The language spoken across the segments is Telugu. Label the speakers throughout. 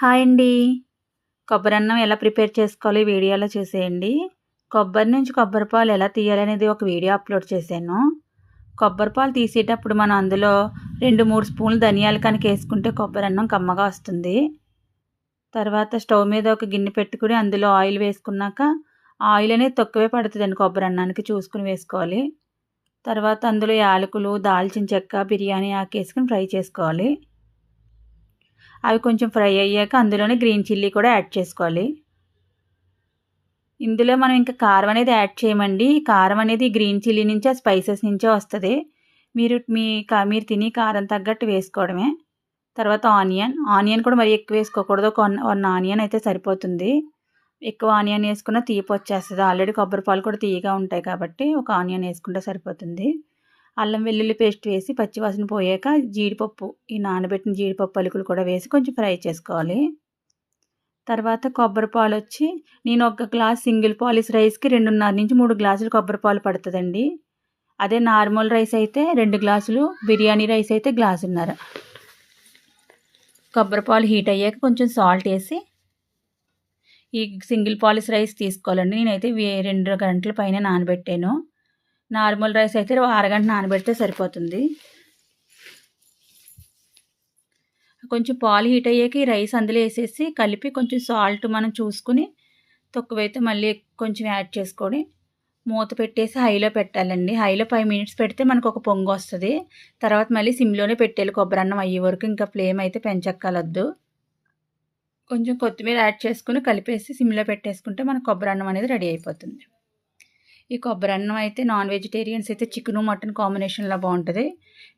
Speaker 1: హాయ్ అండి. కొబ్బరి అన్నం ఎలా ప్రిపేర్ చేసుకోవాలి వీడియోలో చూసేయండి. కొబ్బరి నుంచి కొబ్బరి పాలు ఎలా తీయాలనేది ఒక వీడియో అప్లోడ్ చేశాను. కొబ్బరి పాలు తీసేటప్పుడు మనం అందులో రెండు మూడు స్పూన్లు ధనియాలు కనుక వేసుకుంటే కొబ్బరి అన్నం కమ్మగా వస్తుంది. తర్వాత స్టవ్ మీద ఒక గిన్నె పెట్టుకుని అందులో ఆయిల్ వేసుకున్నాక ఆయిల్ అనేది తక్కువే పడుతుందండి కొబ్బరి అన్నానికి చూసుకుని వేసుకోవాలి. తర్వాత అందులో యాలకులు దాల్చిన చెక్క బిర్యానీ ఆకు ఫ్రై చేసుకోవాలి. అవి కొంచెం ఫ్రై అయ్యాక అందులోనే గ్రీన్ చిల్లీ కూడా యాడ్ చేసుకోవాలి. ఇందులో మనం ఇంకా కారం అనేది యాడ్ చేయమండి. కారం అనేది గ్రీన్ చిల్లీ నుంచే ఆ స్పైసెస్ నుంచే వస్తుంది. మీరు మీ మీరు తిని కారం తగ్గట్టు వేసుకోవడమే. తర్వాత ఆనియన్. ఆనియన్ కూడా మరి ఎక్కువ వేసుకోకూడదు. ఒక వన్ ఆనియన్ అయితే సరిపోతుంది. ఎక్కువ ఆనియన్ వేసుకున్న తీపి వచ్చేస్తుంది ఆల్రెడీ కొబ్బరి పాలు కూడా తీయగా ఉంటాయి కాబట్టి ఒక ఆనియన్ వేసుకుంటే సరిపోతుంది. అల్లం వెల్లుల్లి పేస్ట్ వేసి పచ్చివాసన పోయాక జీడిపప్పు ఈ నానబెట్టిన జీడిపప్పు అలుకులు కూడా వేసి కొంచెం ఫ్రై చేసుకోవాలి. తర్వాత కొబ్బరి పాలు వచ్చి నేను ఒక గ్లాస్ సింగిల్ పాలిస్ రైస్కి రెండున్నర నుంచి మూడు గ్లాసులు కొబ్బరి పాలు పడుతుందండి. అదే నార్మల్ రైస్ అయితే రెండు గ్లాసులు బిర్యానీ రైస్ అయితే గ్లాసున్నర. కొబ్బరి పాలు హీట్ అయ్యాక కొంచెం సాల్ట్ వేసి ఈ సింగిల్ పాలిస్ రైస్ తీసుకోవాలండి. నేనైతే రెండు గంటల పైన నానబెట్టాను. నార్మల్ రైస్ అయితే అరగంట నానబెడితే సరిపోతుంది. కొంచెం పాలు హీట్ అయ్యాక ఈ రైస్ అందులో వేసేసి కలిపి కొంచెం సాల్ట్ మనం చూసుకుని తక్కువైతే మళ్ళీ కొంచెం యాడ్ చేసుకొని మూత పెట్టేసి హైలో పెట్టాలండి. హైలో ఫైవ్ మినిట్స్ పెడితే మనకు ఒక పొంగు వస్తుంది. తర్వాత మళ్ళీ సిమ్లోనే పెట్టేయాలి. కొబ్బరి అన్నం అయ్యే వరకు ఇంకా ఫ్లేమ్ అయితే పెంచక్కలొద్దు కొంచెం కొత్తిమీర యాడ్ చేసుకుని కలిపేసి సిమ్లో పెట్టేసుకుంటే మన కొబ్బరి అన్నం అనేది రెడీ అయిపోతుంది. ఈ కొబ్బరి అన్నం అయితే నాన్ వెజిటేరియన్స్ అయితే చికెను మటన్ కాంబినేషన్లో బాగుంటుంది.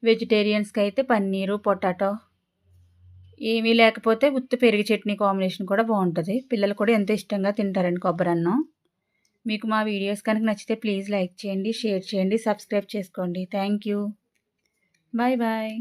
Speaker 1: వెజిటేరియన్స్కి అయితే పన్నీరు పొటాటో ఏమీ లేకపోతే ఉత్తి పెరుగు చట్నీ కాంబినేషన్ కూడా బాగుంటుంది. పిల్లలు కూడా ఎంతో ఇష్టంగా తింటారండి కొబ్బరి అన్నం. మీకు మా వీడియోస్ కనుక నచ్చితే ప్లీజ్ లైక్ చేయండి షేర్ చేయండి సబ్స్క్రైబ్ చేసుకోండి. Thank you bye bye